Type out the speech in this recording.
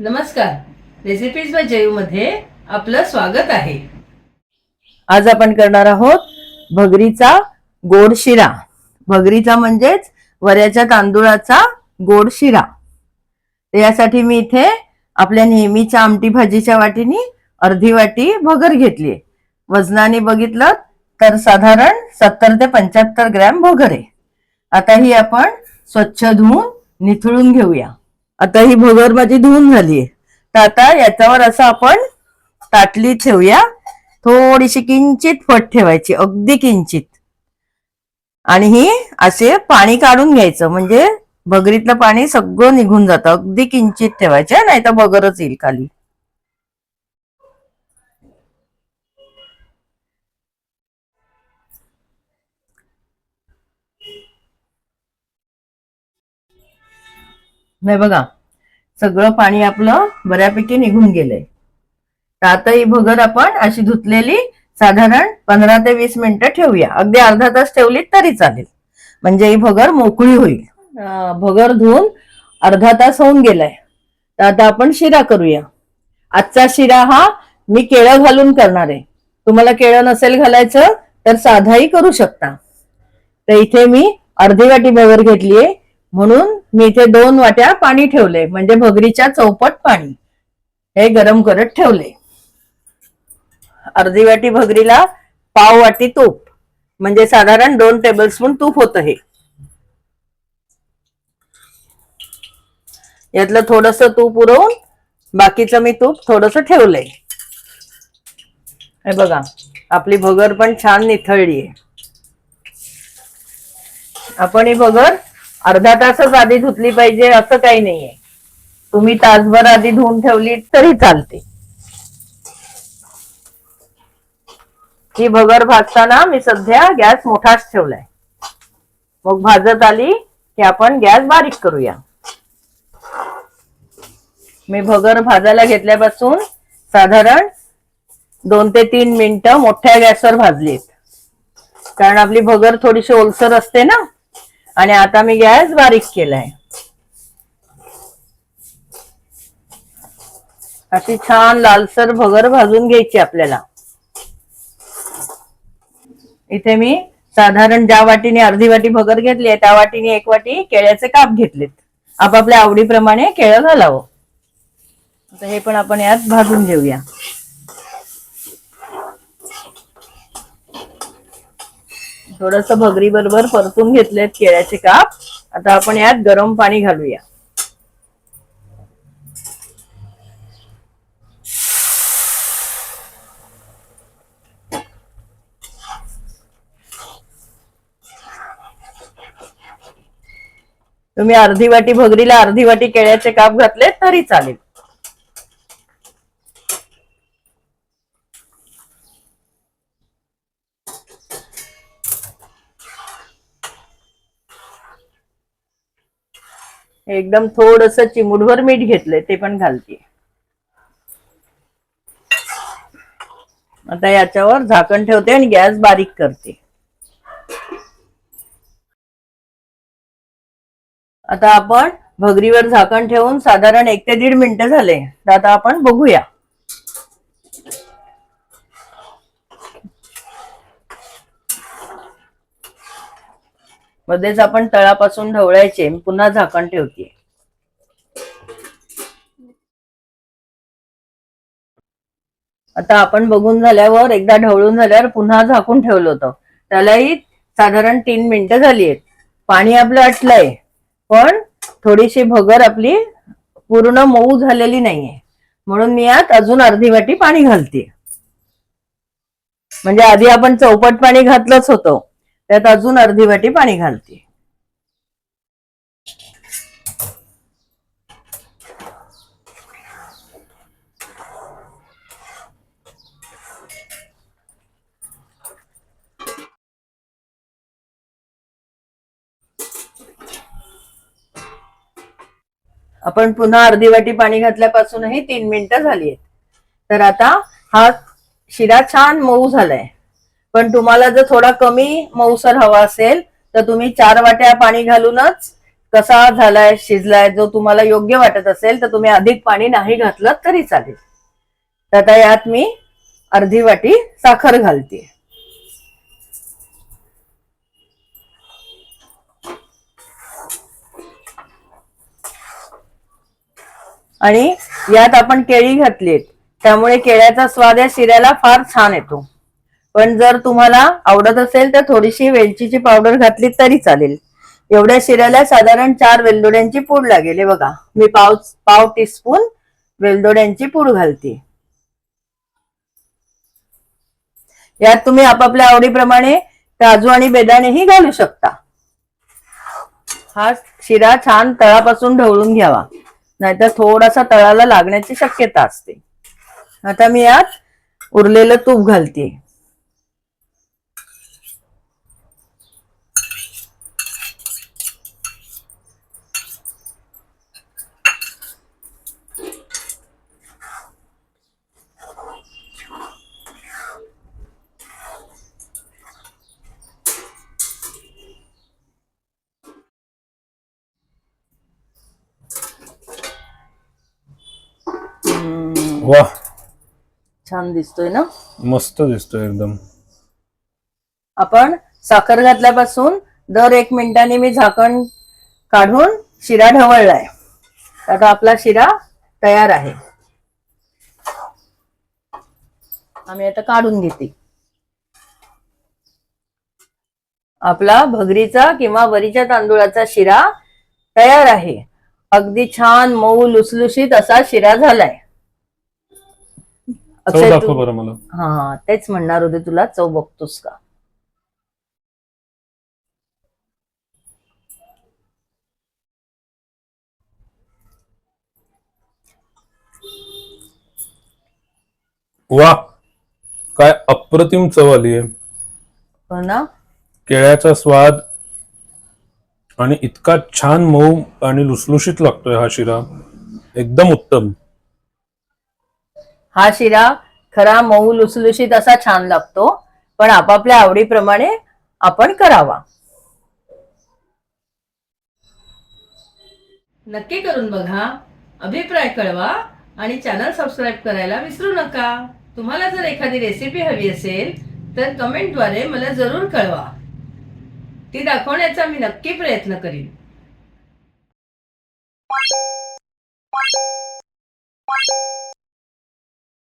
नमस्कार. Recipes bye Jayu मध्ये आपलं स्वागत आहे. आज आपण करणार आहोत भगरीचा गोड शिरा. भगरीचा म्हणजेच वऱ्याच्या तांदूळाचा गोड शिरा. यासाठी मी इथे आपल्या नेहमीच्या आमटी भाजीच्या वाटीनी अर्धी वाटी भगर घेतली वजनाने बघितलं तर साधारण सत्तर ते पंच्याहत्तर ग्रॅम भगर आहे. आता ही आपण स्वच्छ धुवून निथळून घेऊया. आता ही भगर माझी धुवून झालीये तर आता याच्यावर असं आपण ताटली ठेवूया. थोडीशी किंचित फट ठेवायची अगदी किंचित. आणि ही असे पाणी काढून घ्यायचं म्हणजे भगरीतलं पाणी सगळं निघून जातं. अगदी किंचित ठेवायचं नाही तर भगरच येईल खाली. नाही बघा सगळं पाणी आपलं बऱ्यापैकी निघून गेलंय. तर आता ही भगर आपण अशी धुतलेली साधारण पंधरा ते वीस मिनिटं ठेवूया. अगदी अर्धा तास ठेवली तरी चालेल. म्हणजे ही भगर मोकळी होईल. भगर धुवून अर्धा तास होऊन गेलाय. तर आता आपण शिरा करूया. आजचा शिरा हा मी केळं घालून करणार आहे. तुम्हाला केळं नसेल घालायचं तर साधाही करू शकता. तर इथे मी अर्धी वाटी भगर घेतलीये. म्हणून मी इथे दोन वाट्या पाणी ठेवले. म्हणजे भगरीच्या चौपट पाणी. हे गरम करत ठेवले. अर्धी वाटी भगरीला पाव वाटी तूप. म्हणजे साधारण दोन टेबलस्पून तूप होतं हे. यातलं थोडस तूप उरवून बाकीचं मी तूप थोडस ठेवलंय हे बघा आपली भगर पण छान निथळली आहे. आपण ही भगर अर्धा तासच आधी धुतली पाहिजे असं काही नाहीये. तुम्ही तासभर आधी धुवून ठेवली तरी चालते. ही भगर भाजताना मी सध्या गॅस मोठाच ठेवलाय. मग भाजत आली की आपण गॅस बारीक करूया. मी भगर भाजायला घेतल्यापासून साधारण दोन ते तीन मिनिटं मोठ्या गॅसवर भाजलीत. कारण आपली भगर थोडीशी ओलसर असते ना? आणि आता मी गॅस बारीक केलाय. अशी छान लालसर भगर भाजून घ्यायची आपल्याला. इथे मी साधारण ज्या वाटीने अर्धी वाटी भगर घेतली आहे त्या वाटीने एक वाटी केळ्याचे काप घेतलेत. आपापल्या आवडीप्रमाणे केळं घालावं. आता हे पण आपण यात भाजून घेऊया. थोडस भगरी बरोबर परतून घेतलेत केळ्याचे काप. आता आपण यात गरम पाणी घालूया. तुम्ही अर्धी वाटी भगरीला अर्धी वाटी केळ्याचे काप घातले तरी चालेल. एकदम थोडस चिमूटभर मीठ घेतलंय ते पण घालते आता याच्यावर झाकण ठेवते आणि गॅस बारीक करते. आता आपण भगरीवर झाकण ठेवून साधारण एक ते दीड मिनिटं झाले तर आता आपण बघूया. मध्येच आपण तळापासून ढवळायचे पुन्हा झाकण ठेवते आता आपण बघून झाल्यावर एकदा ढवळून झाल्यावर पुन्हा झाकून ठेवलं होतं. त्यालाही साधारण तीन मिनिटं झाली आहेत पाणी आपलं आटलंय पण थोडीशी भगर आपली पूर्ण मऊ झालेली नाहीये. म्हणून मी यात अजून अर्धी वाटी पाणी घालते म्हणजे आधी आपण चौपट पाणी घातलंच होतं. त्यात अजून अर्धी वाटी पाणी घालते. आपण पुन्हा अर्धी वाटी पाणी घातल्यापासूनही तीन मिनिटं झाली आहेत. तर आता हा शिरा छान मऊ झालाय. पण तुम्हाला जर थोडा कमी मऊसर हवा असेल तर तुम्ही चार वाट्या पाणी घालूनच कसा झालाय शिजलाय जो तुम्हाला योग्य वाटत असेल तर तुम्ही अधिक पाणी नाही घातलं तरी चालेल. तर आता यात मी अर्धी वाटी साखर घालते. आणि यात आपण केळी घातलीत. त्यामुळे केळ्याचा स्वाद या शिऱ्याला फार छान येतो. पण जर तुम्हाला आवडत असेल तर थोडीशी वेलचीची पावडर घातली तरी चालेल. एवढ्या शिऱ्याला साधारण चार वेलदोड्यांची पूड लागेल. हे बघा मी पाव पाव टीस्पून वेलदोड्यांची पूड घालते. यात तुम्ही आपापल्या आवडीप्रमाणे काजू आणि बेदाणेही घालू शकता. हा शिरा छान तळापासून ढवळून घ्यावा. नाहीतर थोडासा तळाला लागण्याची शक्यता असते. आता मी यात उरलेलं तूप घालते. वा. छान दिसतोय ना? मस्त दिसतोय एकदम. आपण साखर घातल्यापासून दर एक मिनिटाने मी झाकण काढून शिरा ढवळलाय. आता आपला शिरा तयार आहे. आम्ही आता काढून घेते. आपला भगरीचा किंवा वरीच्या तांदूळाचा शिरा तयार आहे. अगदी छान मऊ लुसलुशीत असा शिरा झालाय. अक्षय दाखव तू- बरं मला. हा तेच म्हणणार होते तुला चव बघतोस का? वा काय अप्रतिम चव आली आहे. हो ना? केळ्याचा स्वाद आणि इतका छान मऊ आणि लुसलुशीत लागतोय हा शिरा. एकदम उत्तम. हा शिरा खरा मऊ लुसलुशीत असा छान लागतो पण आपापल्या आवडीप्रमाणे आपण करावा. नक्की करून बघा अभिप्राय कळवा आणि चॅनल सबस्क्राईब करायला विसरू नका. तुम्हाला जर एखादी रेसिपी हवी असेल तर कमेंटद्वारे मला जरूर कळवा. ती दाखवण्याचा मी नक्की प्रयत्न करीन.